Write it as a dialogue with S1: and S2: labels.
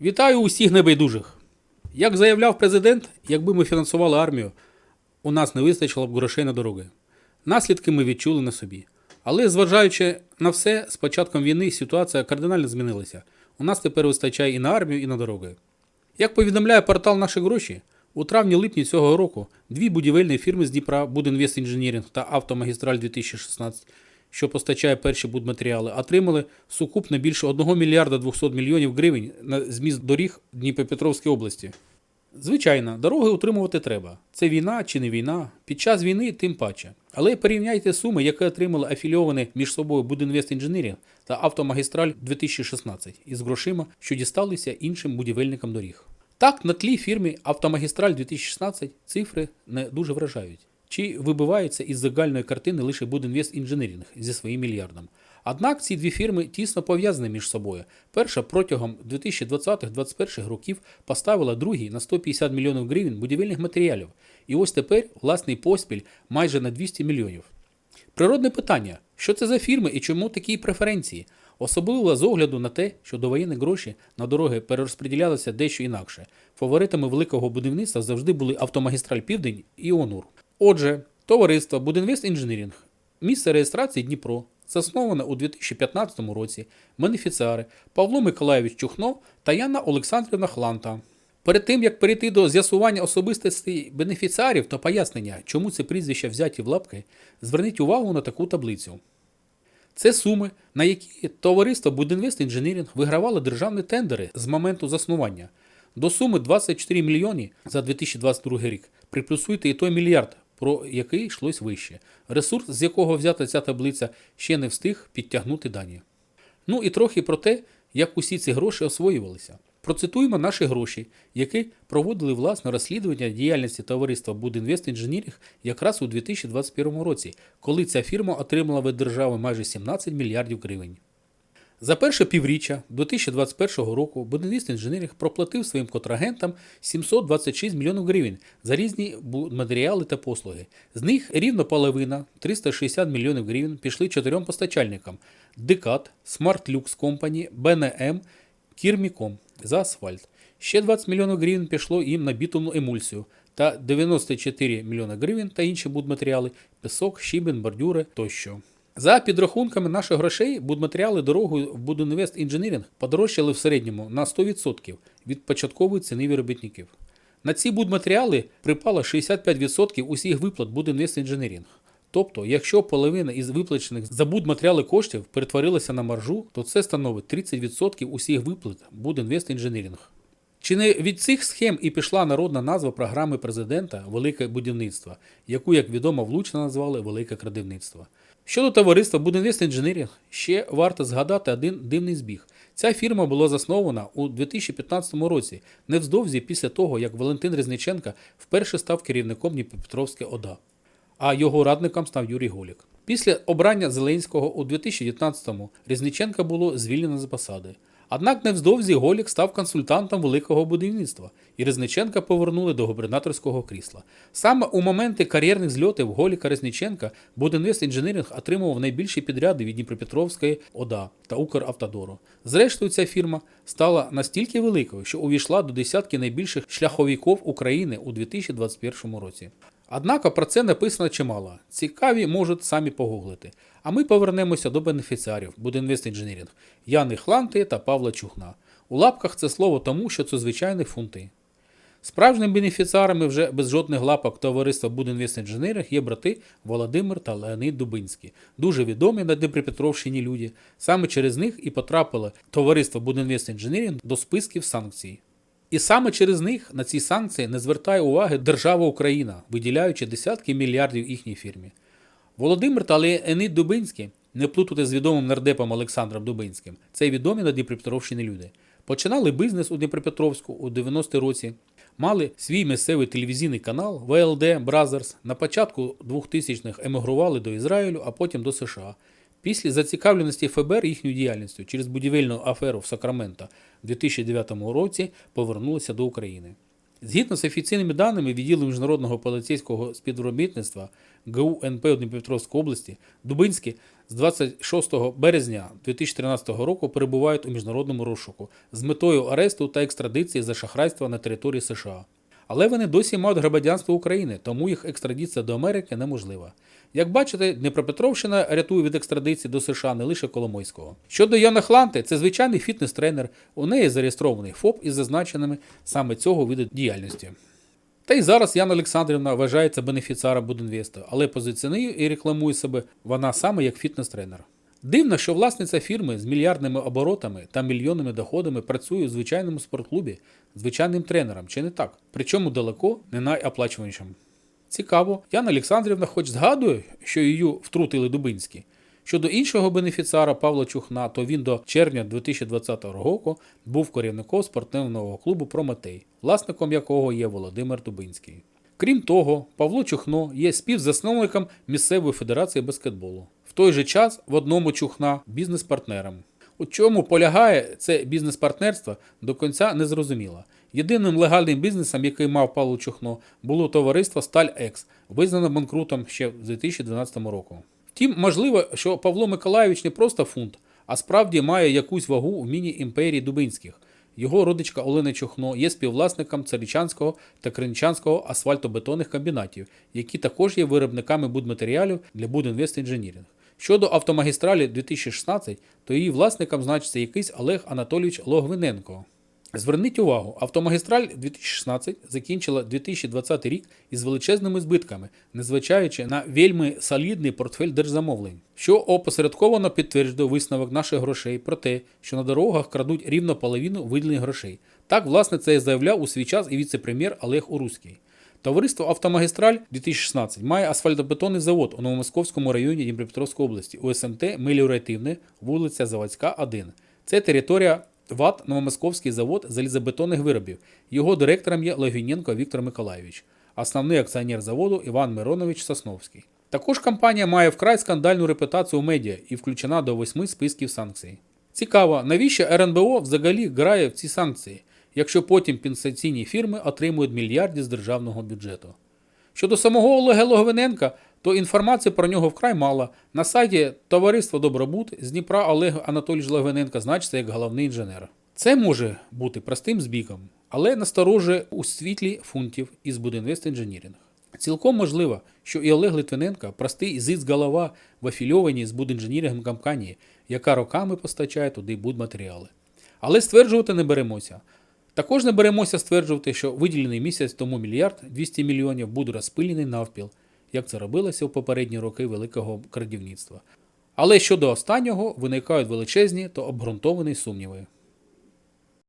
S1: Вітаю усіх небайдужих. Як заявляв президент, якби ми фінансували армію, у нас не вистачило б грошей на дороги. Наслідки ми відчули на собі. Але зважаючи на все, з початком війни ситуація кардинально змінилася. У нас тепер вистачає і на армію, і на дороги. Як повідомляє портал «Наші гроші», у травні-липні цього року дві будівельні фірми з Дніпра Будінвест Інженірінг та Автомагістраль 2016, що постачає перші будматеріали, отримали сукупно більше 1 мільярда 200 мільйонів гривень на зміст доріг Дніпропетровської області. Звичайно, дороги утримувати треба. Це війна чи не війна. Під час війни тим паче. Але порівняйте суми, які отримали афілійовані між собою Будінвест Інженірінг та Автомагістраль 2016 із грошима, що дісталися іншим будівельникам доріг. Так, на тлі фірми Автомагістраль 2016 цифри не дуже вражають. Чи вибиваються із загальної картини лише Будінвест Інженірінг зі своїм мільярдом. Однак ці дві фірми тісно пов'язані між собою. Перша протягом 2020-2021 років поставила другій на 150 мільйонів гривень будівельних матеріалів. І ось тепер власний поспіль майже на 200 мільйонів. Природне питання: що це за фірми і чому такі преференції? Особливо з огляду на те, що довоєнні гроші на дороги перерозподілялися дещо інакше. Фаворитами великого будівництва завжди були Автомагістраль Південь і ОНУР. Отже, товариство Будінвест Інженірінг, місце реєстрації Дніпро, засноване у 2015 році, бенефіціари Павло Миколайович Чухно та Яна Олександрівна Хланта. Перед тим як перейти до з'ясування особистостей бенефіціарів та пояснення, чому це прізвища взяті в лапки, зверніть увагу на таку таблицю. Це суми, на які товариство Будінвест Інженірінг вигравало державні тендери з моменту заснування. До суми 24 мільйони за 2022 рік. Приплюсуйте і той мільярд, про який йшлось вище. Ресурс, з якого взята ця таблиця, ще не встиг підтягнути дані. Ну і трохи про те, як усі ці гроші освоювалися. Процитуємо наші гроші, які проводили власне розслідування діяльності товариства Будінвест Інженірінг якраз у 2021 році, коли ця фірма отримала від держави майже 17 мільярдів гривень. За перше півріччя 2021 року Будинвіст Інженірінг проплатив своїм контрагентам 726 мільйонів гривень за різні матеріали та послуги. З них рівно половина 360 мільйонів гривень пішли чотирьом постачальникам: Декат, Smart Lux Company, БНМ, Кірміком за асфальт. Ще 20 мільйонів гривень пішло їм на бітумну емульсію та 94 мільйони гривень та інші будматеріали, пісок, щебень, бордюри тощо. За підрахунками наших грошей, будматеріали дорогою в Будінвест Інженірінг подорожчали в середньому на 100% від початкової ціни виробітників. На ці будматеріали припало 65% усіх виплат Будінвест Інженірінг. Тобто, якщо половина із виплачених за будматеріали коштів перетворилася на маржу, то це становить 30% усіх виплат Будінвест Інженірінг. Чи не від цих схем і пішла народна назва програми президента Велике будівництво, яку, як відомо, влучно назвали Велике крадівництво? Щодо товариства Інженірінг, ще варто згадати один дивний збіг. Ця фірма була заснована у 2015 році, невздовзі після того, як Валентин Різниченка вперше став керівником Дніпропетровської ОДА, а його радником став Юрій Голік. Після обрання Зеленського у 2019-му Різниченка було звільнено з посади. Однак невздовзі Голік став консультантом великого будівництва, і Резниченка повернули до губернаторського крісла. Саме у моменти кар'єрних зльотів Голіка Резниченка Будінвест Інженіринг отримував найбільші підряди від Дніпропетровської ОДА та Укравтодору. Зрештою, ця фірма стала настільки великою, що увійшла до десятки найбільших шляховиків України у 2021 році. Однак про це написано чимало. Цікаві можуть самі погуглити. А ми повернемося до бенефіціарів Будінвест Інженірінг Яни Хланти та Павла Чухна. У лапках це слово тому, що це звичайні фунти. Справжніми бенефіціарами вже без жодних лапок товариства Будінвест Інженіринг є брати Володимир та Леонид Дубинський, дуже відомі на Дніпропетровщині люди. Саме через них і потрапило товариство Будінвест Інженіринг до списків санкцій. І саме через них на ці санкції не звертає уваги держава Україна, виділяючи десятки мільярдів їхній фірмі. Володимир та Леонид Дубинський, не плутати з відомим нардепом Олександром Дубинським, це відомі на Дніпропетровщині люди. Починали бізнес у Дніпропетровську у 90-ті році, мали свій місцевий телевізійний канал ВЛД Brothers. На початку 2000-х емігрували до Ізраїлю, а потім до США. Після зацікавленості ФБР їхньою діяльністю через будівельну аферу в Сакраменто в 2009 році повернулися до України. Згідно з офіційними даними відділу міжнародного поліцейського співробітництва ГУ НП у області, Дубинські з 26 березня 2013 року перебувають у міжнародному розшуку з метою аресту та екстрадиції за шахрайство на території США. Але вони досі мають громадянство України, тому їх екстрадиція до Америки неможлива. Як бачите, Дніпропетровщина рятує від екстрадиції до США не лише Коломойського. Щодо Яна Хланти, це звичайний фітнес-тренер. У неї зареєстрований ФОП із зазначеними саме цього виду діяльності. Та й зараз Яна Олександрівна вважається бенефіціаром Будінвесту, але позиціонує і рекламує себе вона саме як фітнес-тренер. Дивно, що власниця фірми з мільярдними оборотами та мільйонними доходами працює у звичайному спортклубі звичайним тренером, чи не так? Причому далеко не найоплачуванішим. Цікаво, Яна Олександрівна хоч згадує, що її втрутили Дубинські. Щодо іншого бенефіціара Павла Чухна, то він до червня 2020 року був керівником спортивного клубу Прометей, власником якого є Володимир Дубинський. Крім того, Павло Чухно є співзасновником місцевої федерації баскетболу. Той же час в одному Чухна бізнес-партнером. У чому полягає це бізнес-партнерство, до кінця не зрозуміло. Єдиним легальним бізнесом, який мав Павло Чухно, було товариство Сталь Екс, визнане банкрутом ще в 2012 році. Втім, можливо, що Павло Миколайович не просто фунт, а справді має якусь вагу в міні-імперії Дубинських. Його родичка Олена Чухно є співвласником Царичанського та Криничанського асфальтобетонних комбінатів, які також є виробниками будматеріалів для Будінвест Інженірінг. Щодо автомагістралі 2016, то її власником значиться якийсь Олег Анатолійович Логвиненко. Зверніть увагу, автомагістраль 2016 закінчила 2020 рік із величезними збитками, незважаючи на вельми солідний портфель держзамовлень, що опосередковано підтверджує висновок наших грошей про те, що на дорогах крадуть рівно половину виділених грошей. Так, власне, це заявляв у свій час і віце-прем'єр Олег Уруський. Товариство Автомагістраль 2016 має асфальтобетонний завод у Новомосковському районі Дніпропетровської області, УСМТ Меліоративне, вулиця Заводська, 1. Це територія ВАТ Новомосковський завод залізобетонних виробів. Його директором є Логвіненко Віктор Миколайович, основний акціонер заводу Іван Миронович Сосновський. Також компанія має вкрай скандальну репутацію у медіа і включена до восьми списків санкцій. Цікаво, навіщо РНБО взагалі грає в ці санкції, якщо потім пенсаційні фірми отримують мільярди з державного бюджету. Щодо самого Олега Логвиненка, то інформації про нього вкрай мало. На сайті Товариства Добробут з Дніпра Олег Анатолійович Логвиненко значиться як головний інженер. Це може бути простим збігом, але насторожує у світлі фунтів із Будинвест Інженірінг. Цілком можливо, що і Олег Литвиненко простий зиц голова в афільованій з будінженірингом компанії, яка роками постачає туди будматеріали. Але стверджувати не беремося. Також не беремося стверджувати, що виділений місяць тому мільярд 200 мільйонів буде розпилений навпіл, як це робилося в попередні роки великого крадівництва. Але щодо останнього виникають величезні та обґрунтовані сумніви.